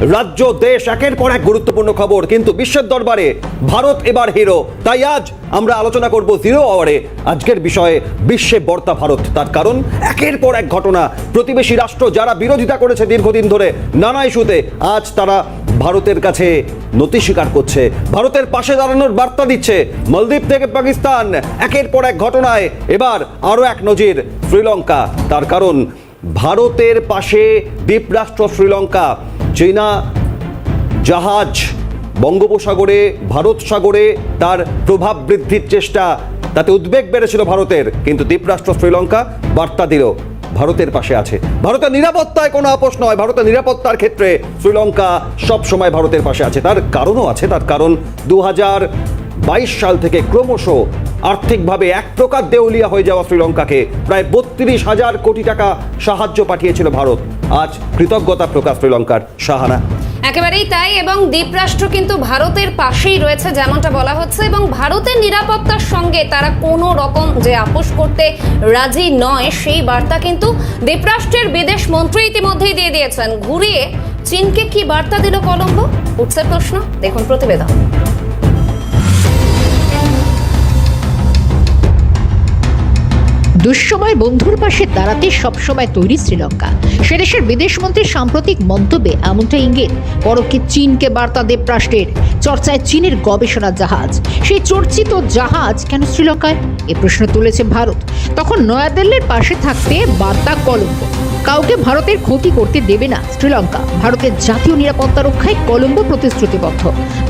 রাজ্য, দেশ একের পর এক গুরুত্বপূর্ণ খবর। কিন্তু বিশ্বের দরবারে ভারত এবার হিরো তাই আজ আমরা আলোচনা করব জিরো আওয়ারে আজকের বিষয়ে বিশ্বে বর্তা ভারত। তার কারণ, একের পর এক ঘটনা। প্রতিবেশী রাষ্ট্র যারা বিরোধিতা করেছে দীর্ঘদিন ধরে, নানা ইস্যুতে, আজ তারা ভারতের কাছে নতি স্বীকার করছে। ভারতের পাশে দাঁড়ানোর বার্তা দিচ্ছে মালদ্বীপ থেকে পাকিস্তান। একের পর এক ঘটনায় এবার আরও এক নজির শ্রীলঙ্কা। তার কারণ ভারতের পাশে দ্বীপরাষ্ট্র শ্রীলঙ্কা, চীনা জাহাজ, বঙ্গোপসাগরে, ভারত সাগরে তার প্রভাব বৃদ্ধির চেষ্টা। তাতে উদ্বেগ বেড়েছিল ভারতের, কিন্তু দ্বীপরাষ্ট্র শ্রীলঙ্কা বার্তা দিল, ভারতের পাশে আছে। ভারতের নিরাপত্তায় কোনো আপোষ নয়, ভারতের নিরাপত্তার ক্ষেত্রে শ্রীলঙ্কা সব সময় ভারতের পাশে আছে। তার কারণও আছে, তার কারণ দু বাইশ সাল থেকে ক্রমশ আর্থিকভাবে এক প্রকার দেউলিয়া হয়ে যাওয়া শ্রীলঙ্কাকে। প্রায় বত্রিশ হাজার কোটি টাকা সাহায্য পাঠিয়েছিল ভারত। আজ কৃতজ্ঞতা প্রকাশ শ্রীলঙ্কার সাহানা একেবারেই তাই এবং দ্বীপরাষ্ট্র কিন্তু ভারতের পাশেই রয়েছে যেমনটা বলা হচ্ছে এবং ভারতের নিরাপত্তার সঙ্গে তারা কোনো রকম যে আপোষ করতে রাজি নয়, সেই বার্তা কিন্তু দ্বীপরাষ্ট্রের বিদেশ মন্ত্রী ইতিমধ্যেই দিয়ে দিয়েছেন। ঘুরিয়ে চীনকে কি বার্তা দিল কলম্বো? উঠছে প্রশ্ন, দেখুন প্রতিবেদন। দুঃসময় বন্ধুর পাশে দাঁড়াতে সবসময় তৈরি শ্রীলঙ্কা। সে দেশের বিদেশমন্ত্রীর সাম্প্রতিক মন্তব্যে এমনটা ইঙ্গিত পরকে চীনকে বার্তা দেব রাষ্ট্রের, চর্চায় চীনের গবেষণা জাহাজ। সেই চর্চিত জাহাজ কেন শ্রীলঙ্কায়? এ প্রশ্ন তুলেছে ভারত। তখন নয়াদিল্লির পাশে থাকতে বার্তা কলম্বো। কাউকে ভারতের ক্ষতি করতে দেবে না শ্রীলঙ্কা। ভারতের জাতীয় নিরাপত্তা রক্ষায় কলম্বো প্রতিশ্রুতিবদ্ধ।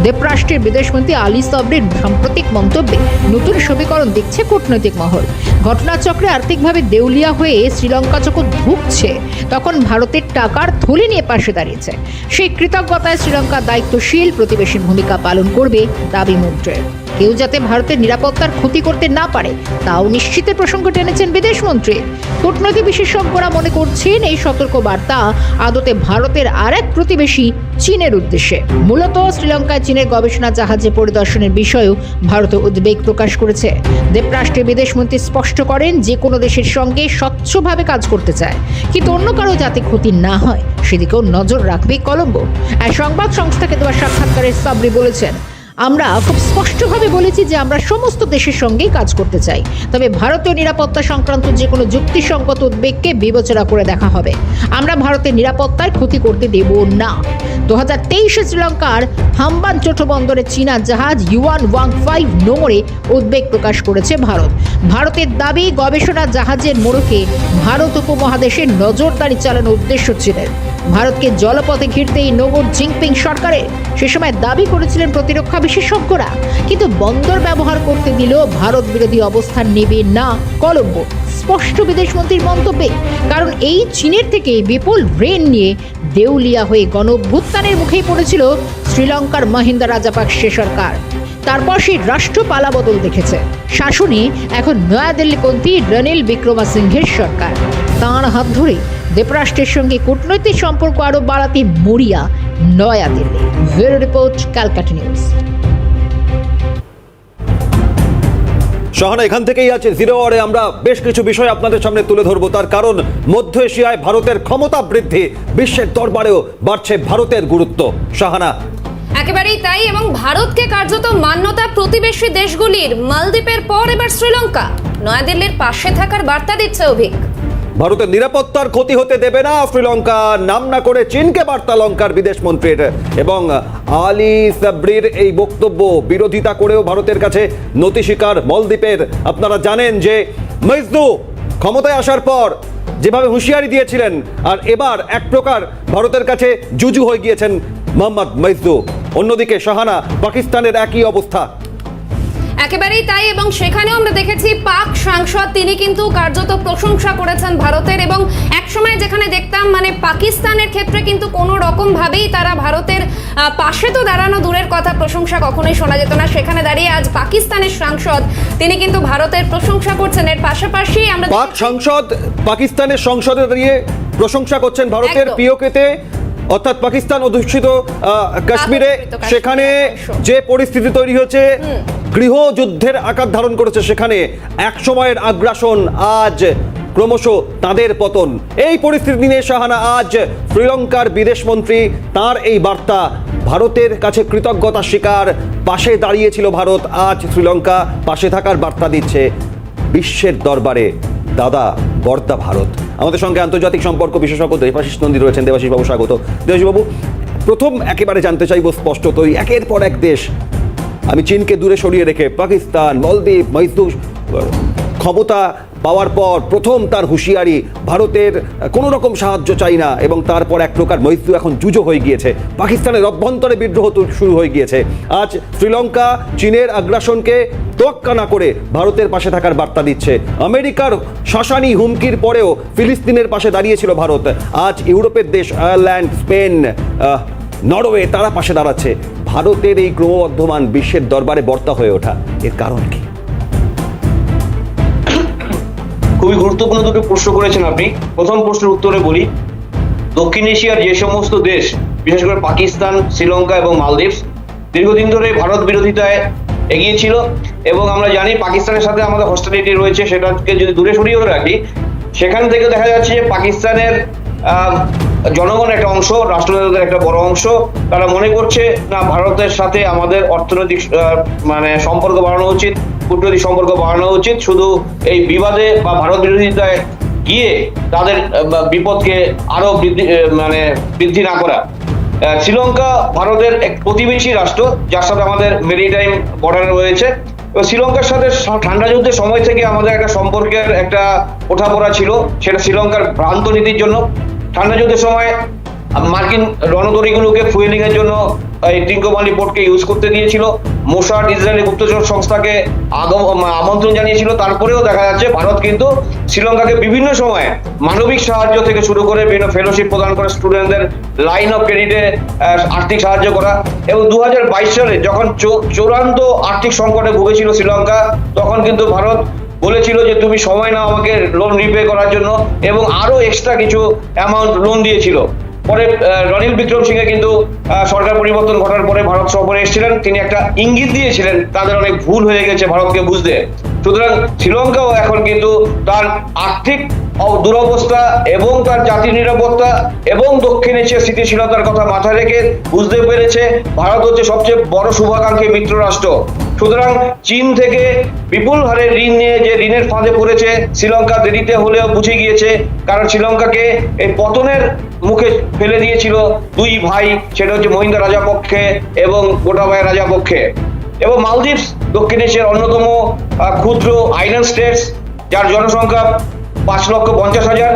দ্বীপরাষ্ট্রের বিদেশমন্ত্রী আলী সাবরির সাম্প্রতিক মন্তব্যে নতুন সমীকরণ দেখছে কূটনৈতিক মহল। ঘটনাচক্রে আর্থিকভাবে দেউলিয়া হয়ে শ্রীলঙ্কা যখন ভুগছে তখন ভারতের টাকার থলি নিয়ে পাশে দাঁড়িয়েছে। সেই কৃতজ্ঞতায় শ্রীলঙ্কা দায়িত্বশীল প্রতিবেশীর ভূমিকা পালন করবে দাবি মন্ত্রের কেউ যাতে ভারতের নিরাপত্তার ক্ষতি করতে না পারে, তাও নিশ্চিতের প্রসঙ্গ টেনেছেন বিদেশমন্ত্রী কূটনৈতিক বিশেষজ্ঞরা মনে করছেন এই সতর্ক বার্তা আদতে ভারতের আর এক প্রতিবেশী চীনের উদ্দেশ্যে। মূলত শ্রীলঙ্কায় চীনের গবেষণা জাহাজে পরিদর্শনের বিষয়েও ভারত উদ্বেগ প্রকাশ করেছে। দ্বীপরাষ্ট্রের বিদেশমন্ত্রী স্পষ্ট করেন যে কোনো দেশের সঙ্গে স্বচ্ছভাবে কাজ করতে চায়, কিন্তু অন্য কারও যাতে ক্ষতি না হয়, সেদিকেও নজর রাখবে কলম্বো। আর সংবাদ সংস্থাকে দেওয়া সাক্ষাৎকারে সাবরি বলেছেন আমরা খুব স্পষ্টভাবে বলেছি যে আমরা সমস্ত দেশের সঙ্গেই কাজ করতে চাই। তবে ভারতীয় নিরাপত্তা সংক্রান্ত যে কোনো যুক্তিসঙ্গত উদ্বেগকে বিবেচনা করে দেখা হবে। আমরা ভারতের নিরাপত্তার ক্ষতি করতে দেব না। দু হাজার তেইশে শ্রীলঙ্কার হাম্বান চোটো বন্দরে চীনা জাহাজ ইউয়ান ওয়াং ফাইভ নোংরে উদ্বেগ প্রকাশ করেছে ভারত। ভারতের দাবি, গবেষণা জাহাজের মোড়কে ভারত উপমহাদেশে নজরদারি চালানোর উদ্দেশ্য চীনের ভারতকে জলপথে ঘিরতে এই নগর জিংপিং সরকারের সে সময় দাবি করেছিলেন প্রতিরক্ষা বিশেষজ্ঞরা। কিন্তু বন্দর ব্যবহার করতে দিলেও ভারত বিরোধী অবস্থান নেবে না কলম্বো। স্পষ্ট বিদেশমন্ত্রীর মন্তব্যে, কারণ এই চীনের থেকে বিপুল ঋণ নিয়ে দেউলিয়া হয়ে গণ মুখেই পড়েছিল শ্রীলঙ্কার মহিন্দা রাজাপাকসে সরকার। তারপর সেই রাষ্ট্র পালাবদল দেখেছে। শাসনে এখন নয়াদিল্লিপন্থী রনিল বিক্রমাসিংহের সরকার। তাঁর হাত ধরে দ্বীপরাষ্ট্রের সঙ্গে কূটনৈতিক সম্পর্ক আরও বাড়াতে মরিয়া New Delhi. Bureau report Calcutta news. Sahana এখান থেকেই আছে। জিরো আওয়ারে আমরা বেশ কিছু বিষয় আপনাদের সামনে তুলে ধরবো। তার কারণ মধ্য এশিয়ায় ভারতের ক্ষমতা বৃদ্ধি বিশ্বের দরবারেও বাড়ছে ভারতের গুরুত্ব। সাহানা একেবারেই তাই এবং ভারতকে কার্যত মান্যতা প্রতিবেশী দেশগুলির মালদ্বীপের পর এবার শ্রীলঙ্কা। নয়াদিল্লির পাশে থাকার বার্তা দিচ্ছে অভিক। ভারতের নিরাপত্তার ক্ষতি হতে দেবে না। শ্রীলঙ্কা নাম না করে চীনকে বার্তা লঙ্কার বিদেশ মন্ত্রীর। এবং আলী সাবরির এই বক্তব্য বিরোধিতা করেও ভারতের কাছে নতি স্বীকার মলদ্বীপের। আপনারা জানেন যে মজদু ক্ষমতায় আসার পর যেভাবে হুঁশিয়ারি দিয়েছিলেন, আর এবার এক প্রকার ভারতের কাছে জুজু হয়ে গিয়েছেন মোহাম্মদ মজদু অন্যদিকে শাহানা পাকিস্তানের একই অবস্থা। একেবারেই তাই এবং সেখানেও আমরা দেখেছি পাক সাংসদ তিনি কিন্তু কার্যত প্রশংসা করেছেন ভারতের এবং একসময় যেখানে দেখতাম মানে পাকিস্তানের ক্ষেত্রে কিন্তু কোনো রকম ভাবেই তারা ভারতের পাশে তো দাঁড়ানো দূরের কথা প্রশংসা কখনোই শোনা যেত না। সেখানে দাঁড়িয়ে আজ পাকিস্তানের সাংসদ তিনি কিন্তু ভারতের প্রশংসা করছেন। এর পাশাপাশি আমরা পাক সংসদ পাকিস্তানের সংসদে দাঁড়িয়ে প্রশংসা করছেন ভারতের। পিওকেতে। অর্থাৎ পাকিস্তান অধ্যুষিত কাশ্মীরে সেখানে যে পরিস্থিতি তৈরি হয়েছে গৃহযুদ্ধের আকার ধারণ করেছে সেখানে এক সময়ের আগ্রাসন আজ ক্রমশ তাদের পতন। এই পরিস্থিতি নিয়ে শাহানা আজ শ্রীলঙ্কার বিদেশমন্ত্রী তার এই বার্তা ভারতের কাছে কৃতজ্ঞতা স্বীকার পাশে দাঁড়িয়েছিল ভারত আজ শ্রীলঙ্কা পাশে থাকার বার্তা দিচ্ছে বিশ্বের দরবারে। দাদা বর্দা ভারত। আমাদের সঙ্গে আন্তর্জাতিক সম্পর্ক বিশেষজ্ঞ দেবাশিস নন্দী রয়েছেন। দেবাশিস বাবু স্বাগত। দেবাশিস বাবু প্রথম একেবারে জানতে চাইব স্পষ্টতই, একের পর এক দেশ, আমি চীনকে দূরে সরিয়ে রেখে পাকিস্তান, মলদ্বীপ মৈসুর ক্ষমতা পাওয়ার পর প্রথম তার হুঁশিয়ারি, ভারতের কোনো রকম সাহায্য চাই না এবং তারপর এক প্রকার মৈত্রু এখন জুজো হয়ে গিয়েছে। পাকিস্তানের অভ্যন্তরে বিদ্রোহ শুরু হয়ে গিয়েছে। আজ শ্রীলঙ্কা চীনের আগ্রাসনকে তোয়াক্কা না করে ভারতের পাশে থাকার বার্তা দিচ্ছে। আমেরিকার শ্মশানি হুমকির পরেও ফিলিস্তিনের পাশে দাঁড়িয়েছিল ভারত। আজ ইউরোপের দেশ আয়ারল্যান্ড, স্পেন নরওয়ে তারা পাশে দাঁড়াচ্ছে। ভারতের এই ক্রমবর্ধমান বিশ্বের দরবারে বর্তা হয়ে ওঠা। এর কারণ কি? খুবই গুরুত্বপূর্ণ দুটো প্রশ্ন করেছেন আপনি। প্রথম প্রশ্নের উত্তরে বলি, দক্ষিণ এশিয়ার যে সমস্ত দেশ, বিশেষ করে পাকিস্তান, শ্রীলঙ্কা এবং মালদ্বীপ দীর্ঘদিন ধরে ভারত বিরোধিতায় এগিয়েছিল এবং আমরা জানি পাকিস্তানের সাথে আমাদের হস্টালিটি রয়েছে, সেটাকে যদি দূরে সরিয়েও রাখি, সেখান থেকে দেখা যাচ্ছে যে পাকিস্তানের জনগণ একটা অংশ রাষ্ট্রনেতাদের একটা বড় অংশ, তারা মনে করছে, না, ভারতের সাথে আমাদের অর্থনৈতিক মানে সম্পর্ক বাড়ানো উচিত। কূটনৈতিক সম্পর্ক বাড়ানো উচিত। শুধু এই বিবাদে বা ভারত বিরোধিতায় গিয়ে তাদের বিপদকে আরও বৃদ্ধি মানে বৃদ্ধি না করা। শ্রীলঙ্কা ভারতের এক প্রতিবেশী রাষ্ট্র, যার সাথে আমাদের মেরিটাইম বর্ডার রয়েছে। শ্রীলঙ্কার সাথে ঠান্ডা যুদ্ধের সময় থেকে আমাদের একটা সম্পর্কের একটা ওঠাপড়া ছিল, সেটা শ্রীলঙ্কার ভ্রান্ত নীতির জন্য। ঠান্ডা যুদ্ধের সময় মার্কিন রণতরীগুলোকে ফুয়েলিং এর জন্য এই টিঙ্কোমালি পোর্টকে ইউজ করতে দিয়েছিল। মোসাদ ইসরায়েলি গুপ্তচর সংস্থাকে আমন্ত্রণ জানিয়েছিল। তারপরেও দেখা যাচ্ছে ভারত কিন্তু শ্রীলঙ্কাকে বিভিন্ন সময়ে মানবিক সাহায্য থেকে শুরু করে বিভিন্ন ফেলোশিপ প্রদান করে স্টুডেন্টদের লাইন অফ ক্রেডিটে আর্থিক সাহায্য করা। এবং দু হাজার বাইশ সালে যখন চূড়ান্ত আর্থিক সংকটে ভুগেছিল শ্রীলঙ্কা, তখন কিন্তু ভারত বলেছিল যে, তুমি সময় নাও আমাকে লোন রিপে করার জন্য। এবং আরও এক্সট্রা কিছু অ্যামাউন্ট লোন দিয়েছিল। পরে রনিল বিক্রম সিংহে কিন্তু সরকার পরিবর্তন ঘটার পরে ভারত সফরে এসেছিলেন। তিনি একটা ইঙ্গিত দিয়েছিলেন, তাদের অনেক ভুল হয়ে গেছে ভারতকে বুঝতে। সুতরাং শ্রীলঙ্কাও এখন কিন্তু তার আর্থিক দুরবস্থা এবং তার জাতির নিরাপত্তা এবং দক্ষিণ এশিয়ার স্থিতিশীলতার কথা মাথায় রেখে বুঝতে পেরেছে ভারত হচ্ছে সবচেয়ে বড় শুভাকাঙ্ক্ষী মিত্র রাষ্ট্র। সুতরাং চীন থেকে বিপুল হারে ঋণ নিয়ে যে ঋণের ফাঁদে পড়েছে, শ্রীলঙ্কা দেরিতে হলেও বুঝে গিয়েছে, কারণ শ্রীলঙ্কাকে এই পতনের মুখে ফেলে দিয়েছিল দুই ভাই, সেটা হচ্ছে মহিন্দা রাজাপক্ষে এবং গোটাবায়া রাজাপক্ষে। এবং মালদ্বীপস দক্ষিণ এশিয়ার অন্যতম ক্ষুদ্র আইল্যান্ড স্টেটস যার জনসংখ্যা পাঁচ লক্ষ পঞ্চাশ হাজার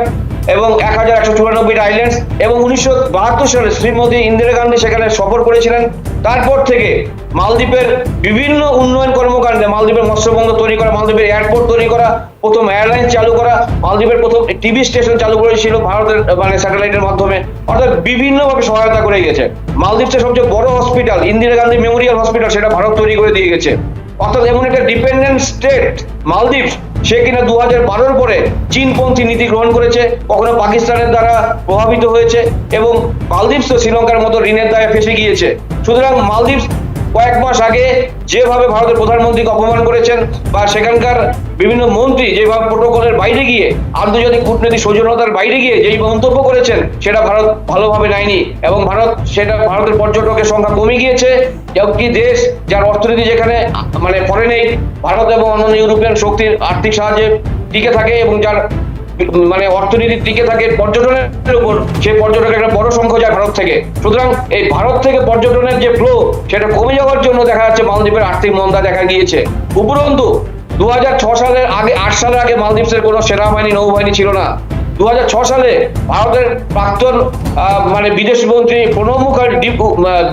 এবং এক হাজার একশো চুরানব্বই আইল্যান্ডস এবং উনিশশো বাহাত্তর সালে শ্রীমতী ইন্দিরা গান্ধী সেখানে সফর করেছিলেন। তারপর থেকে মালদ্বীপের বিভিন্ন উন্নয়ন কর্মকাণ্ডে মালদ্বীপের মৎস্যবন্দর তৈরি করা, মালদ্বীপের এয়ারপোর্ট তৈরি করা, প্রথম এয়ারলাইন চালু করা, মালদ্বীপের প্রথম টিভি স্টেশন চালু করেছিল ভারতের মানে স্যাটেলাইটের মাধ্যমে। অর্থাৎ বিভিন্নভাবে সহায়তা করে গেছে। মালদ্বীপের সবচেয়ে বড় hospital Indira Gandhi memorial hospital সেটা ভারত তৈরি করে দিয়ে গেছে। অর্থাৎ এমন একটা ডিপেন্ডেন্ট স্টেট মালদ্বীপ সে কিনা দু হাজার বারোর পরে চীনপন্থী নীতি গ্রহণ করেছে, কখনো পাকিস্তানের দ্বারা প্রভাবিত হয়েছে এবং মালদ্বীপস তো শ্রীলঙ্কার মতো ঋণের দায়ে ফেসে গিয়েছে। সুতরাং মালদ্বীপস কয়েক মাস আগে যেভাবে ভারতের প্রধানমন্ত্রীকে অপমান করেছেন বা সেখানকার বিভিন্ন মন্ত্রী যেভাবে প্রোটোকলের বাইরে গিয়ে, আন্তর্জাতিক কূটনৈতিক সৌজন্যতার বাইরে গিয়ে যেই মন্তব্য করেছেন, সেটা ভারত ভালোভাবে নেয়নি এবং ভারত, সেটা ভারতের পর্যটকের সংখ্যা কমে গিয়েছে। একটি দেশ যার অর্থনীতি যেখানে মানে ফরেনেই ভারত এবং অন্যান্য ইউরোপিয়ান শক্তির আর্থিক সাহায্যে টিকে থাকে এবং যার মানে অর্থনীতির টিকে থাকে পর্যটনের উপর সেই পর্যটকের একটা বড় সংখ্যা যায় ভারত থেকে। সুতরাং এই ভারত থেকে পর্যটনের যে ফ্লো সেটা কমে যাওয়ার জন্য দেখা যাচ্ছে মালদ্বীপের আর্থিক মন্দা দেখা গিয়েছে। উপরন্তু দু সালের আগে, আট সালের আগে মালদ্বীপের কোনো সেনাবাহিনী, নৌবাহিনী ছিল না। দুহাজার ছয় সালে ভারতের প্রাক্তন মানে বিদেশ মন্ত্রী প্রণব মুখার্জি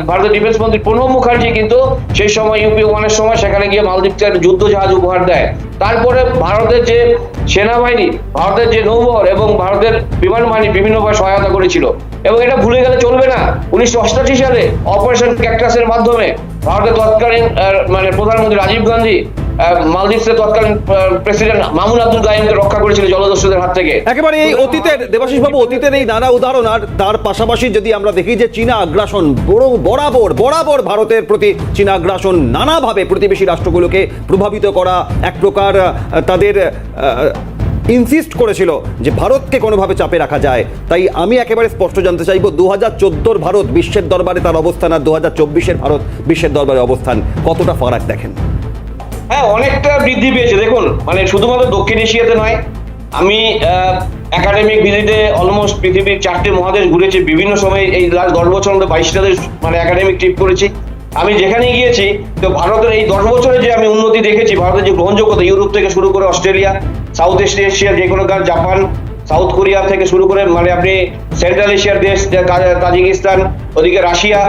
ভারতের ডিফেন্স মন্ত্রী প্রণব মুখার্জি কিন্তু সেই সময় ইউপি ওয়ানের সময় সেখানে গিয়ে মালদ্বীপকে যুদ্ধ জাহাজ উপহার দেয়। তারপরে ভারতের যে সেনাবাহিনী, ভারতের যে নৌবহর এবং ভারতের বিমান বাহিনী বিভিন্নভাবে সহায়তা করেছিল। এবং এটা ভুলে গেলে চলবে না। উনিশশো সালে অপারেশন ক্যাকটাসের মাধ্যমে ভারতের তৎকালীন মানে প্রধানমন্ত্রী রাজীব গান্ধী আহ, মালদ্বীপসের তৎকালীন প্রেসিডেন্ট মামুন আব্দুল রক্ষা করেছিল জলদস্যুদের হাত থেকে। একেবারে এই অতীতের দেবাশিস বাবু অতীতের এই নানা উদাহরণ আর তার পাশাপাশি যদি আমরা দেখি যে চীনা আগ্রাসন বড় বরাবর বরাবর ভারতের প্রতি চীনা আগ্রাসন নানাভাবে প্রতিবেশী রাষ্ট্রগুলোকে প্রভাবিত করা এক প্রকার তাদের ইনসিস্ট করেছিল যে ভারতকে কোনোভাবে চাপে রাখা যায়। তাই আমি একেবারে স্পষ্ট জানতে চাইব দু হাজার ভারত, বিশ্বের দরবারে তার অবস্থান আর দু হাজার চব্বিশের ভারত, বিশ্বের দরবারে অবস্থান কতটা ফারাক দেখেন? হ্যাঁ অনেকটা বৃদ্ধি পেয়েছে। দেখুন মানে শুধুমাত্র দক্ষিণ এশিয়াতে নয়, আমি একাডেমিক ভিজিটে অলমোস্ট পৃথিবীর চারটে মহাদেশ ঘুরেছি। বিভিন্ন সময় এই লাস্ট দশ বছর মধ্যে বাইশটা দেশ মানে একাডেমিক ট্রিপ করেছি। আমি যেখানে গিয়েছি, তো ভারতের এই দশ বছরে যে আমি উন্নতি দেখেছি, ভারতের যে গ্রহণযোগ্যতা ইউরোপ থেকে শুরু করে অস্ট্রেলিয়া, সাউথ ইস্ট এশিয়া, যে কোনো জাপান সাউথ কোরিয়া থেকে শুরু করে মানে আপনি সেন্ট্রাল এশিয়ার দেশ তাজিকিস্তান, ওদিকে রাশিয়া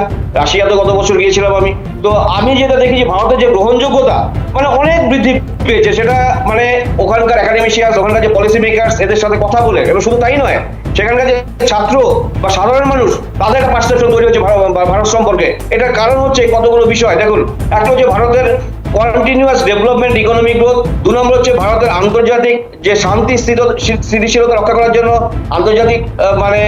রাশিয়া তো গত বছর গিয়েছিলাম আমি। তো আমি যেটা দেখেছি ভারতের যে গ্রহণযোগ্যতা মানে অনেক বৃদ্ধি পেয়েছে। সেটা মানে ওখানকার একাডেমিশিয়াস ওখানকার যে পলিসি মেকার্স এদের সাথে কথা বলে। এবং শুধু তাই নয়, সেখানকার যে ছাত্র বা সাধারণ মানুষ, তাদের একটা পার্সেপশন তৈরি হচ্ছে ভারত সম্পর্কে। এটার কারণ হচ্ছে কতগুলো বিষয়। দেখুন, একটা হচ্ছে ভারতের কন্টিনিউয়াস ডেভেলপমেন্ট ইকোনমিক গ্রোথ দু নম্বর হচ্ছে ভারতের আন্তর্জাতিক যে শান্তি স্থিতিশীলতা রক্ষা করার জন্য, আন্তর্জাতিক মানে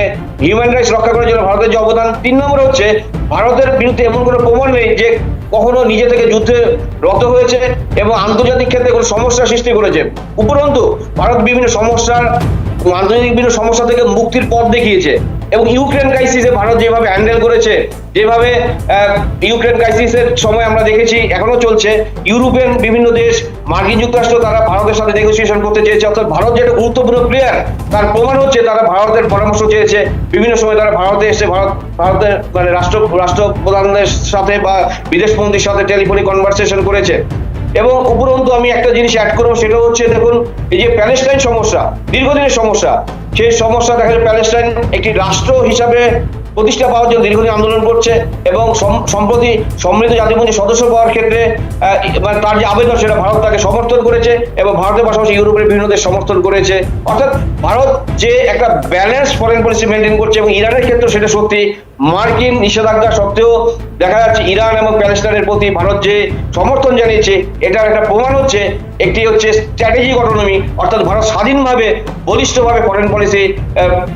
হিউম্যান রাইটস রক্ষা করার জন্য ভারতের যে অবদান। তিন নম্বর হচ্ছে ভারতের বিরুদ্ধে এমন কোনো প্রমাণ নেই যে কখনো নিজে থেকে যুদ্ধে রত হয়েছে এবং আন্তর্জাতিক ক্ষেত্রে কোনো সমস্যা সৃষ্টি করেছে। উপরন্তু, ভারত বিভিন্ন সমস্যার, আন্তর্জাতিক বিভিন্ন সমস্যা থেকে মুক্তির পথ দেখিয়েছে। এবং ইউক্রেন ক্রাইসিসে ভারত যেভাবে হ্যান্ডেল করেছে, যেভাবে ইউক্রেন ক্রাইসিসের সময় আমরা দেখেছি এখনও চলছে। ইউরোপিয়ান বিভিন্ন দেশ, মার্কিন যুক্তরাষ্ট্র তারা ভারতের সাথে নেগোসিয়েশন করতে চেয়েছে। অর্থাৎ ভারত যেটা গুরুত্বপূর্ণ প্লেয়ার তার প্রমাণ হচ্ছে তারা ভারতের পরামর্শ চেয়েছে। বিভিন্ন সময় তারা ভারতে এসে ভারত, ভারতের মানে রাষ্ট্র, রাষ্ট্রপ্রধানদের সাথে বা বিদেশ মন্ত্রীর সাথে টেলিফোনিক কনভারসেশন করেছে। এবং উপরন্তু আমি একটা জিনিস অ্যাড করব, সেটা হচ্ছে দেখুন, এই যে প্যালেস্টাইন সমস্যা, দীর্ঘদিনের সমস্যা সেই সমস্যা দেখা যায় প্যালেস্টাইন একটি রাষ্ট্র হিসাবে প্রতিষ্ঠা পাওয়ার জন্য দীর্ঘদিন আন্দোলন করছে এবং সম্প্রতি সমৃদ্ধ জাতিপুঞ্জের সদস্য পাওয়ার ক্ষেত্রে মানে তার যে আবেদন সেটা ভারত তাকে সমর্থন করেছে এবং ভারতের পাশাপাশি ইউরোপের বিভিন্ন দেশ সমর্থন করেছে। অর্থাৎ ভারত যে একটা ব্যালেন্স ফরেন পলিসি মেনটেন করছে এবং ইরানের ক্ষেত্রে সেটা সত্যি মার্কিন নিষেধাজ্ঞা সত্ত্বেও দেখা যাচ্ছে ইরান এবং প্যালেস্টাইনের প্রতি ভারত যে সমর্থন জানিয়েছে এটার একটা প্রমাণ হচ্ছে একটি হচ্ছে স্ট্র্যাটেজিক অটোনমি অর্থাৎ ভারত স্বাধীনভাবে বলিষ্ঠভাবে ফরেন পলিসি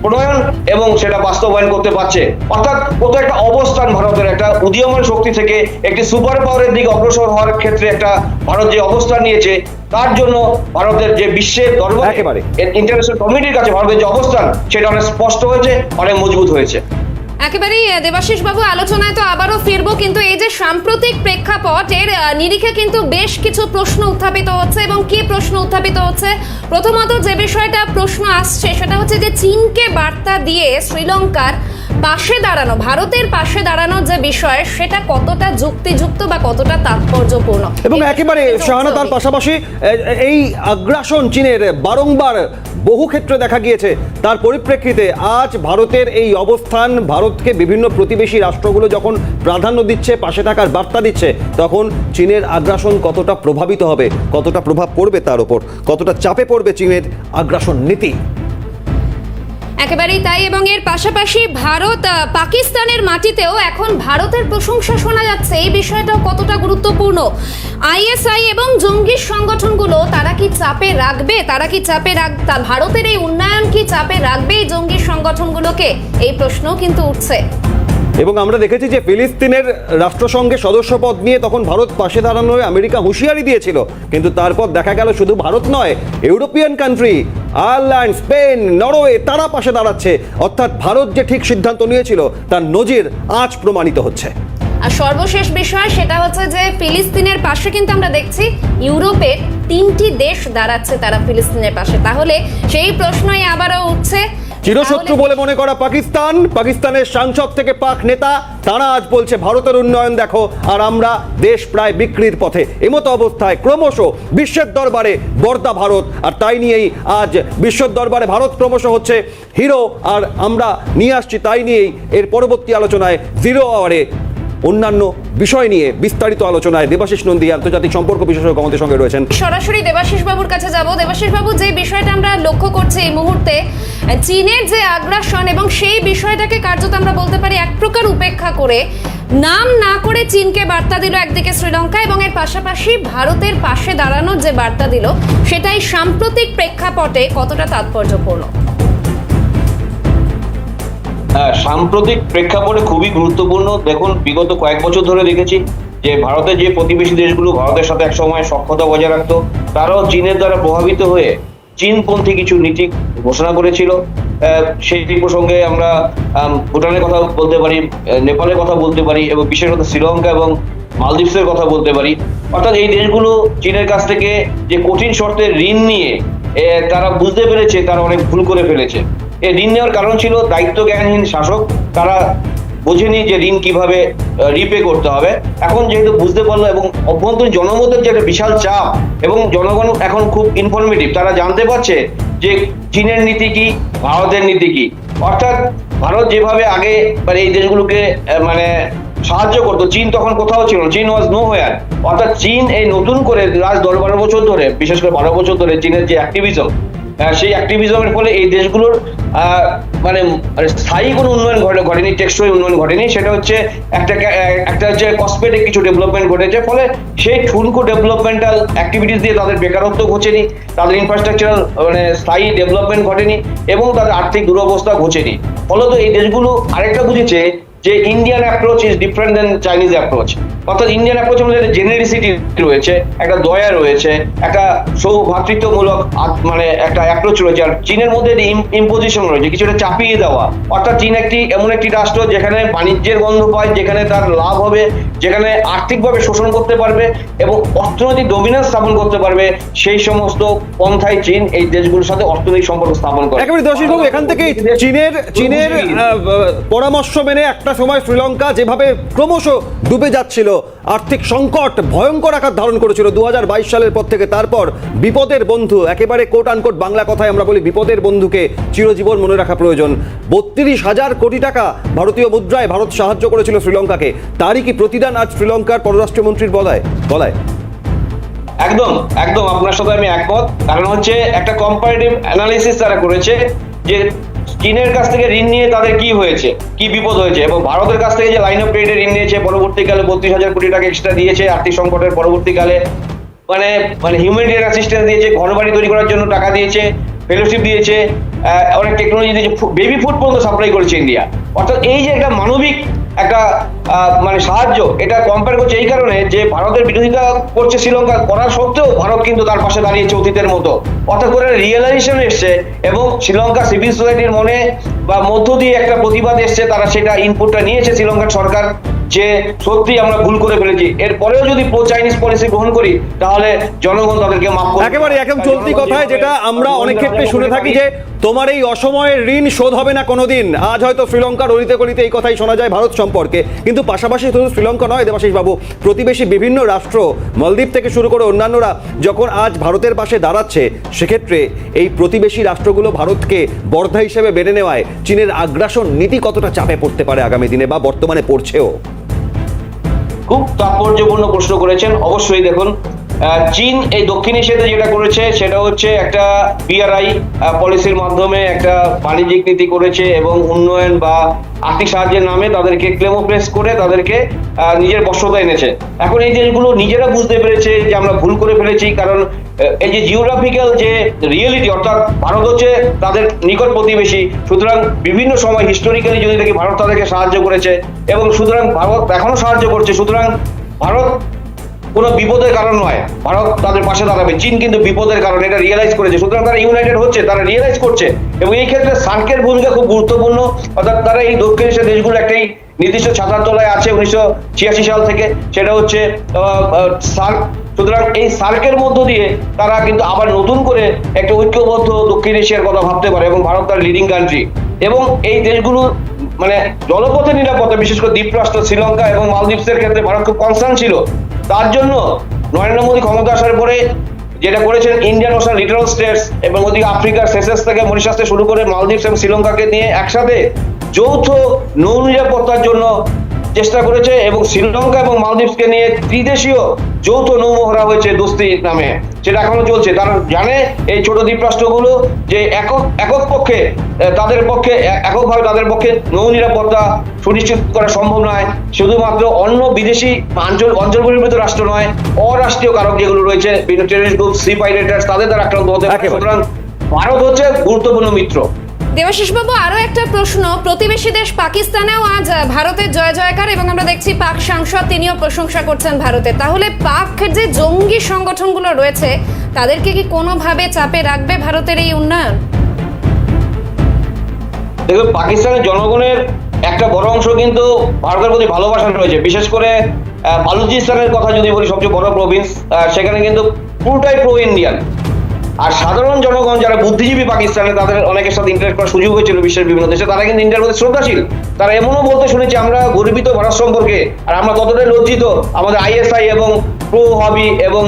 প্রণয়ন এবং সেটা বাস্তবায়ন করতে পারছে অর্থাৎ কোথাও একটা অবস্থান ভারতের একটা উদীয়মান শক্তি থেকে একটি সুপার পাওয়ারের দিকে অগ্রসর হওয়ার ক্ষেত্রে একটা ভারত যে অবস্থান নিয়েছে তার জন্য ভারতের যে বিশ্বের দরবারে। ইন্টারন্যাশনাল কমিটির কাছে ভারতের যে অবস্থান সেটা অনেক স্পষ্ট হয়েছে অনেক মজবুত হয়েছে একেবারেই দেবাশিস বাবু আলোচনায় তো আবারও ফিরবো কিন্তু এই যে সাম্প্রতিক প্রেক্ষাপট এর নিরিখে কিন্তু বেশ কিছু প্রশ্ন উত্থাপিত হচ্ছে এবং কি প্রশ্ন উত্থাপিত হচ্ছে? প্রথমত যে বিষয়টা প্রশ্ন আসছে সেটা হচ্ছে যে চীনকে বার্তা দিয়ে শ্রীলঙ্কার পাশে দাঁড়ানো ভারতের পাশে দাঁড়ানোর যে বিষয় সেটা কতটা যুক্তিযুক্ত বা কতটা তাৎপর্যপূর্ণ? এবং একেবারে শাহানা তার পাশাপাশি এই আগ্রাসন চীনের বারংবার বহু ক্ষেত্রে দেখা গিয়েছে। তার পরিপ্রেক্ষিতে আজ ভারতের এই অবস্থান, ভারতকে বিভিন্ন প্রতিবেশী রাষ্ট্রগুলো যখন প্রাধান্য দিচ্ছে, পাশে থাকার বার্তা দিচ্ছে, তখন চীনের আগ্রাসন কতটা প্রভাবিত হবে, কতটা প্রভাব পড়বে তার উপর, কতটা চাপে পড়বে চীনের আগ্রাসন নীতি? একেবারেই তাই, এবং এর পাশাপাশি ভারত পাকিস্তানের মাটিতেও এখন ভারতের প্রশংসা শোনা যাচ্ছে। এই বিষয়টাও কতটা গুরুত্বপূর্ণ? আইএসআই এবং জঙ্গি সংগঠনগুলো, তারা কি চাপে রাখবে? তারা কি চাপে রাখ ভারতের এই উন্নয়ন কি চাপে রাখবে এই জঙ্গি সংগঠনগুলোকে? এই প্রশ্নও কিন্তু উঠছে। এবং আমরা দেখেছি যে ফিলিস্তিনের রাষ্ট্রসংঘে সদস্যপদ নিয়ে তখন ভারত পাশে দাঁড়ানোয় আমেরিকা হুঁশিয়ারি দিয়েছিল। কিন্তু তারপর দেখা গেল শুধু ভারত নয়, European country Ireland, Spain, Norway, তারা পাশে দাঁড়াচ্ছে। অর্থাৎ ভারত যে ঠিক সিদ্ধান্ত নিয়েছিল, তার নজির আজ প্রমাণিত হচ্ছে। আর সর্বশেষ বিষয় সেটা হচ্ছে যে ফিলিস্তিনের পাশে কিন্তু আমরা দেখছি ইউরোপের তিনটি দেশ দাঁড়াচ্ছে তারা ফিলিস্তিনের পাশে। তাহলে সেই প্রশ্নই আবারও উঠছে চিরশত্রু বলে মনে করা পাকিস্তান। পাকিস্তানের সাংসদ থেকে পাক নেতা তারা আজ বলছে ভারতের উন্নয়ন দেখো আর আমরা দেশ প্রায় বিক্রির পথে। এমতো অবস্থায় ক্রমশ বিশ্বের দরবারে বর্দা ভারত আর তাই নিয়েই আজ বিশ্বের দরবারে ভারত ক্রমশ হচ্ছে হিরো। আর আমরা নিয়ে আসছি তাই নিয়েই এর পরবর্তী আলোচনায় জিরো আওয়ারে অন্যান্য বিষয় নিয়ে বিস্তারিত আলোচনায় দেবাশিস নন্দী আন্তর্জাতিক সম্পর্ক বিশেষজ্ঞ আমাদের সঙ্গে রয়েছেন। সরাসরি দেবাশিস বাবুর কাছে যাব। দেবাশিস বাবু যে বিষয়টা আমরা লক্ষ্য করছি এই মুহূর্তে, চীনের যে আগ্রাসন এবং সেই বিষয়টাকে কার্যত আমরা বলতে পারি এক প্রকার উপেক্ষা করে নাম না করে চীনকে বার্তা দিল একদিকে শ্রীলঙ্কা এবং এর পাশাপাশি ভারতের পাশে দাঁড়ানোর যে বার্তা দিল, সেটাই সাম্প্রতিক প্রেক্ষাপটে কতটা তাৎপর্যপূর্ণ? সাম্প্রতিক প্রেক্ষাপটে খুবই গুরুত্বপূর্ণ। দেখুন, বিগত কয়েক বছর ধরে দেখেছি যে ভারতের যে প্রতিবেশী দেশগুলো ভারতের সাথে একসময় সক্ষতা বজায় রাখতো, তারাও চীনের দ্বারা প্রভাবিত হয়ে চীনপন্থী কিছু নীতি ঘোষণা করেছিল। সেই প্রসঙ্গে আমরা ভুটানের কথা বলতে পারি নেপালের কথা বলতে পারি, এবং বিশেষত শ্রীলঙ্কা এবং মালদ্বীপসের কথা বলতে পারি। অর্থাৎ এই দেশগুলো চীনের কাছ থেকে যে কঠিন শর্তে ঋণ নিয়ে তারা বুঝতে পেরেছে, তারা অনেক ভুল করে ফেলেছে। এই ঋণ নেওয়ার কারণ ছিল দায়িত্ব জ্ঞানহীন শাসক। তারা বোঝেনি যে ঋণ কীভাবে রিপে করতে হবে। এখন যেহেতু বুঝতে পারল এবং অভ্যন্তরীণ জনমতের যে একটা বিশাল চাপ এবং জনগণ এখন খুব ইনফরমেটিভ তারা জানতে পারছে যে চীনের নীতি কি, ভারতের নীতি কি। অর্থাৎ ভারত যেভাবে আগে মানে এই দেশগুলোকে মানে সাহায্য করতো, চীন তখন কোথাও ছিল চীন ওয়াজ নো হোয়ার অর্থাৎ চীন এই নতুন করে লাস্ট দশ বারো বছর ধরে, বিশেষ করে বারো বছর ধরে চীনের যে অ্যাক্টিভিজম সেই অ্যাক্টিভিজমের ফলে এই দেশগুলোর মানে মানে স্থায়ী কোনো উন্নয়ন ঘটে ঘটেনি, টেকসই উন্নয়ন ঘটেনি। সেটা হচ্ছে একটা একটা হচ্ছে কসমেটিক কিছু ডেভেলপমেন্ট ঘটেছে। ফলে সেই ঠুনকো ডেভেলপমেন্টাল অ্যাক্টিভিটিস দিয়ে তাদের বেকারত্ব ঘটেনি তাদের ইনফ্রাস্ট্রাকচারাল মানে স্থায়ী ডেভেলপমেন্ট ঘটেনি এবং তাদের আর্থিক দুরবস্থা ঘটেনি ফলত এই দেশগুলো আরেকটা বুঝেছে যে Indian approach is different then Chinese approach অর্থাৎ ইন্ডিয়ান অ্যাপ্রোচ মধ্যে একটা জেনারিসিটি রয়েছে একটা দয়া রয়েছে একটা সৌভাতৃত্বমূলক মানে একটা অ্যাপ্রোচ রয়েছে। আর চীনের মধ্যে ইম্পোজিশন রয়েছে কিছুটা চাপিয়ে দেওয়া। অর্থাৎ চীন একটি এমন একটি রাষ্ট্র যেখানে বাণিজ্যের গন্ধ পায় যেখানে তার লাভ হবে যেখানে আর্থিকভাবে শোষণ করতে পারবে এবং অর্থনৈতিক ডমিনেন্স স্থাপন করতে পারবে সেই সমস্ত পন্থায় চীন এই দেশগুলোর সাথে অর্থনৈতিক সম্পর্ক স্থাপন করে। একেবারে দর্শক এখান থেকেই চীনের চীনের পরামর্শ মেনে একটা সময় শ্রীলঙ্কা যেভাবে ক্রমশ ডুবে যাচ্ছিল, আর্থিক সংকট ভয়ঙ্কর আকার ধারণ করেছিল দু হাজার বাইশ সালের পর থেকে। তারপর বিপদের বন্ধু, একেবারে কোট আনকোট বাংলা কথায় আমরা বলি বিপদের বন্ধুকে চিরজীবন মনে রাখা প্রয়োজন। বত্রিশ হাজার কোটি টাকা ভারতীয় মুদ্রায় ভারত সাহায্য করেছিল শ্রীলঙ্কাকে। তারই কি প্রতিদান আজ শ্রীলঙ্কার পররাষ্ট্রমন্ত্রীর বলায়? বলায়। একদম একদম, আপনার সাথে আমি একমত। কারণ হচ্ছে একটা কম্পারেটিভ অ্যানালিসিস তারা করেছে যে চীনের কাছ থেকে ঋণ নিয়ে তাদের কি হয়েছে? কি বিপদ হয়েছে? এবং ভারতের কাছ থেকে যে লাইন অফ ক্রেডিট ঋণ নিয়েছে, পরবর্তীকালে বত্রিশ হাজার কোটি টাকা এক্সট্রা দিয়েছে, আর্থিক সংকটের পরবর্তীকালে মানে মানে হিউম্যানিটেরিয়ান অ্যাসিস্ট্যান্স দিয়েছে ঘর বাড়ি তৈরি করার জন্য টাকা দিয়েছে ফেলোশিপ দিয়েছে অনেক টেকনোলজি দিয়েছে বেবি ফুড পর্যন্ত সাপ্লাই করেছে ইন্ডিয়া অর্থাৎ এই যে একটা মানবিক একটা মানে সাহায্য। এটা কম্পেয়ার করছে এই কারণে যে ভারতের বিরোধিতা করছে শ্রীলঙ্কা করা সত্ত্বেও ভারত কিন্তু তার পাশে দাঁড়িয়েছে অতীতের মতো। অর্থাৎ করে রিয়েলাইজেশন এসছে এবং শ্রীলঙ্কা সিভিল সোসাইটির মনে বা মধ্য দিয়ে একটা প্রতিবাদ এসছে, তারা সেটা ইনপুটটা নিয়েছে শ্রীলঙ্কার সরকার যে সত্যি আমরা ভুল করে ফেলেছি। এরপরেও যদি প্রো চাইনিজ পলিসি গ্রহণ করি, তাহলে জনগণ তাদেরকে মাফ একেবারে একদম চলতি কথায় যেটা আমরা অনেক ক্ষেত্রে শুনে থাকি যে তোমার এই অসময়ের ঋণ শোধ হবে না কোনোদিন। আজ হয়তো শ্রীলঙ্কার অলিতে গলিতে এই কথাই শোনা যায় ভারত সম্পর্কে। কিন্তু পাশাপাশি শুধু শ্রীলঙ্কা নয়, দেবাশিস বাবু, প্রতিবেশী বিভিন্ন রাষ্ট্র, মালদ্বীপ থেকে শুরু করে অন্যান্যরা যখন আজ ভারতের পাশে দাঁড়াচ্ছে, সেক্ষেত্রে এই প্রতিবেশী রাষ্ট্রগুলো ভারতকে বর্ধা হিসেবে বেড়ে নেওয়ায় চীনের আগ্রাসন নীতি কতটা চাপে পড়তে পারে আগামী দিনে বা বর্তমানে পড়ছেও? খুব তাৎপর্যপূর্ণ প্রশ্ন করেছেন। অবশ্যই দেখুন চীন এই দক্ষিণ এশিয়াতে যেটা করেছে, সেটা হচ্ছে একটা বিআরআই পলিসির মাধ্যমে একটা বাণিজ্যিক নীতি করেছে এবং উন্নয়ন বা আর্থিক সাহায্যের নামে তাদেরকে ক্লেমো প্রেস করে তাদেরকে নিজের বশ্যতা এনেছে। এখন এই দেশগুলো নিজেরা বুঝতে পেরেছে যে আমরা ভুল করে ফেলেছি, কারণ এই যে জিওগ্রাফিক্যাল যে রিয়েলিটি অর্থাৎ ভারত হচ্ছে তাদের নিকট প্রতিবেশী, সুতরাং বিভিন্ন সময় হিস্টোরিক্যালি যদি দেখি, ভারত তাদেরকে সাহায্য করেছে এবং সুতরাং ভারত এখনও সাহায্য করছে, সুতরাং ভারত কোনো বিপদের কারণ নয়। ভারত তাদের পাশে দাঁড়াবে। চীন কিন্তু বিপদের কারণ, এটা রিয়েলাইজ করেছে। সুতরাং তারা ইউনাইটেড হচ্ছে, তারা রিয়েলাইজ করছে। এবং এই ক্ষেত্রে সার্কের ভূমিকা খুব গুরুত্বপূর্ণ। অর্থাৎ তারা এই দক্ষিণ এশিয়ার দেশগুলো একটাই নির্দিষ্ট ছাতার তলায় আছে উনিশশো ছিয়াশি সাল থেকে। সেটা হচ্ছে সার্ক সুতরাং এই সার্কের মধ্য দিয়ে তারা কিন্তু আবার নতুন করে একটা ঐক্যবদ্ধ দক্ষিণ এশিয়ার কথা ভাবতে পারে এবং ভারত তার লিডিং কান্ট্রি এবং এই দেশগুলো মানে জলপথে নিরাপত্তা, বিশেষ করে দ্বীপরাষ্ট্র, শ্রীলঙ্কা এবং মালদ্বীপসের ক্ষেত্রে ভারত খুব কনসার্ন ছিল। তার জন্য নরেন্দ্র মোদী ক্ষমতা আসার পরে যেটা করেছেন ইন্ডিয়ান ওশান লিটারাল স্টেটস এবং ওদিকে আফ্রিকার সেসেস থেকে মরিশাস শুরু করে মালদ্বীপ এবং শ্রীলঙ্কাকে নিয়ে একসাথে যৌথ নৌ নিরাপত্তার জন্য চেষ্টা করেছে এবং শ্রীলঙ্কা এবং মালদ্বীপকে নিয়ে ত্রিদেশীয় যৌথ নৌ মহড়া হয়েছে দোস্তি নামে। সেটা এখনও চলছে। তারা জানে এই ছোট দ্বীপরাষ্ট্রগুলো যে একক একক পক্ষে তাদের পক্ষে এককভাবে তাদের পক্ষে নৌ নিরাপত্তা সুনিশ্চিত করা সম্ভব নয়। শুধুমাত্র অন্য বিদেশি অঞ্চল অঞ্চল পরিবৃত রাষ্ট্র নয় অরাষ্ট্রীয় কারক যেগুলো রয়েছে বিভিন্ন টেরিস্ট গ্রুপ সি পাইরেটার্স তাদের দ্বারা আক্রান্ত হতে পারে। সুতরাং ভারত হচ্ছে গুরুত্বপূর্ণ মিত্র। দেবাশিস বাবু, আরও একটা প্রশ্ন। প্রতিবেশী দেশ পাকিস্তানেও আজ ভারতের জয় জয়কার এবং আমরা দেখছি পাক সাংসদ তিনিও প্রশংসা করছেন ভারতের তাহলে পাক যে জঙ্গি সংগঠনগুলো রয়েছে, তাদেরকে কি কোনোভাবে চাপে রাখবে ভারতের এই উন্নয়ন? দেখবে পাকিস্তানের জনগণের একটা বড় অংশ কিন্তু ভারতের প্রতি ভালোবাসা রয়েছে। বিশেষ করে বালুচিস্তানের কথা যদি বলি, সবচেয়ে বড় প্রভিন্স সেখানে কিন্তু পুরোটাই প্রো ইন্ডিয়ান আর সাধারণ জনগণ যারা বুদ্ধিজীবী পাকিস্তানে, তাদের অনেকের সাথে ইন্টারেক্ট করার সুযোগ হয়েছিল বিশ্বের বিভিন্ন দেশে। তারা কিন্তু ইন্ডিয়ার প্রতি শ্রদ্ধাশীল। তারা এমনও বলতে শুনেছি, আমরা গর্বিত ভারত সম্পর্কে, আর আমরা কতটাই লজ্জিত আমাদের আইএসআই এবং প্রো হবি এবং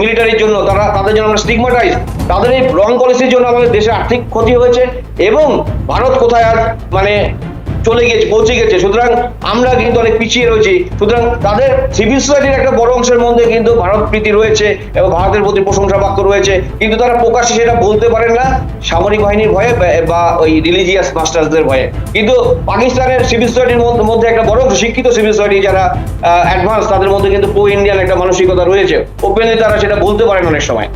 মিলিটারির জন্য, তারা, তাদের জন্য আমরা স্টিগমাটাইজ তাদের এই রং পলিসির জন্য আমাদের দেশে আর্থিক ক্ষতি হয়েছে এবং ভারত কোথায় আর মানে চলে গেছে, পৌঁছে গেছে। সুতরাং আমরা কিন্তু অনেক পিছিয়ে রয়েছি। সুতরাং তাদের সিভিল সোসাইটির একটা বড় অংশের মধ্যে কিন্তু ভারত প্রীতি রয়েছে এবং ভারতের প্রতি প্রশংসা বাক্য রয়েছে। কিন্তু তারা প্রকাশ্যে সেটা বলতে পারেন না। সামরিক বাহিনীর ভয়ে বা- ওই রিলিজিয়াস মাস্টার্সদের ভয়ে। কিন্তু পাকিস্তানের সিভিল সোসাইটির মধ্যে একটা বড় অংশ শিক্ষিত সিভিল সোসাইটি যারা অ্যাডভান্স তাদের মধ্যে কিন্তু প্রো ইন্ডিয়ান একটা মানসিকতা রয়েছে। ওপেনলি তারা সেটা বলতে পারেন অনেক সময়।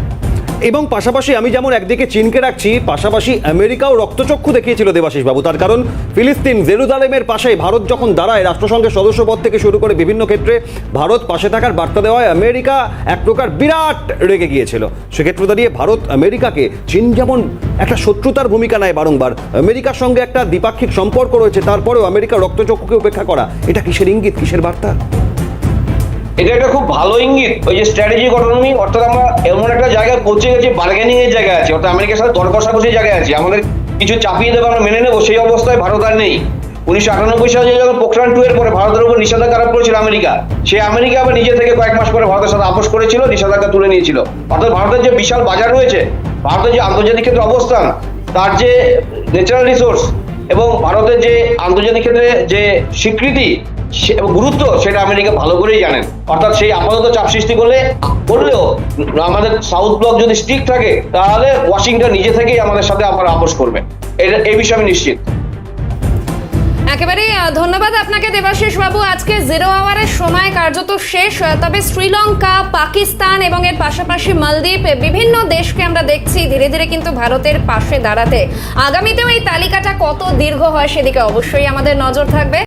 এবং পাশাপাশি আমি যেমন একদিকে চীনকে রাখছি, পাশাপাশি আমেরিকাও রক্তচক্ষু দেখিয়েছিল দেবাশিস বাবু। তার কারণ, ফিলিস্তিন জেরুজালেমের পাশে ভারত যখন দাঁড়ায়, রাষ্ট্রসংঘের সদস্যপদ থেকে শুরু করে বিভিন্ন ক্ষেত্রে ভারত পাশে থাকার বার্তা দেওয়ায় আমেরিকা এক প্রকার বিরাট রেগে গিয়েছিল। সেক্ষেত্রে দাঁড়িয়ে ভারত আমেরিকাকে চীন যেমন একটা শত্রুতার ভূমিকা নেয় বারংবার, আমেরিকার সঙ্গে একটা দ্বিপাক্ষিক সম্পর্ক রয়েছে, তারপরেও আমেরিকা রক্তচক্ষুকে উপেক্ষা করা, এটা কিসের ইঙ্গিত, কিসের বার্তা? এটা একটা খুব ভালো ইঙ্গিত। ওই যে স্ট্র্যাটেজিক অটোনমি অর্থাৎ আমরা এমন একটা জায়গায় পৌঁছে গেছি বার্গেনিং এর জায়গায় আছে, অর্থাৎ আমেরিকার সাথে দর কষাকষির জায়গায় আছে। আমাদের কিছু চাপিয়ে দেবে আমরা মেনে নেব, সেই অবস্থায় ভারত আর নেই। উনিশশো আটানব্বই সালে যখন পোখরান টু এর পরে ভারতের উপর নিষেধাজ্ঞা আরোপ করেছিল আমেরিকা, সে আমেরিকা আবার নিজে থেকে কয়েক মাস পরে ভারতের সাথে আপোষ করেছিল, নিষেধাজ্ঞা তুলে নিয়েছিল। অর্থাৎ ভারতের যে বিশাল বাজার রয়েছে, ভারতের যে আন্তর্জাতিক ক্ষেত্রে অবস্থান, তার যে ন্যাচারাল রিসোর্স এবং ভারতের যে আন্তর্জাতিক ক্ষেত্রে যে স্বীকৃতি গুরুত্ব সেটা আমেরিকা ভালো করেই জানেন। অর্থাৎ সেই আপাতত চাপ সৃষ্টি করলে করলেও আমাদের সাউথ ব্লক যদি স্ট্রিক থাকে, তাহলে ওয়াশিংটন নিজে থেকেই আমাদের সাথে আবার আপোষ করবে। এটা এই বিষয়ে আমি নিশ্চিত। একেবারে ধন্যবাদ আপনাকে দেবাশিস বাবু। আজকে জিরো আওয়ারের সময় কার্যত শেষ তবে শ্রীলঙ্কা, পাকিস্তান এবং এর পাশাপাশি মালদ্বীপ বিভিন্ন দেশকে আমরা দেখছি ধীরে ধীরে কিন্তু ভারতের পাশে দাঁড়াতে। আগামীতেও এই তালিকাটা কত দীর্ঘ হয় সেদিকে অবশ্যই আমাদের নজর থাকবে।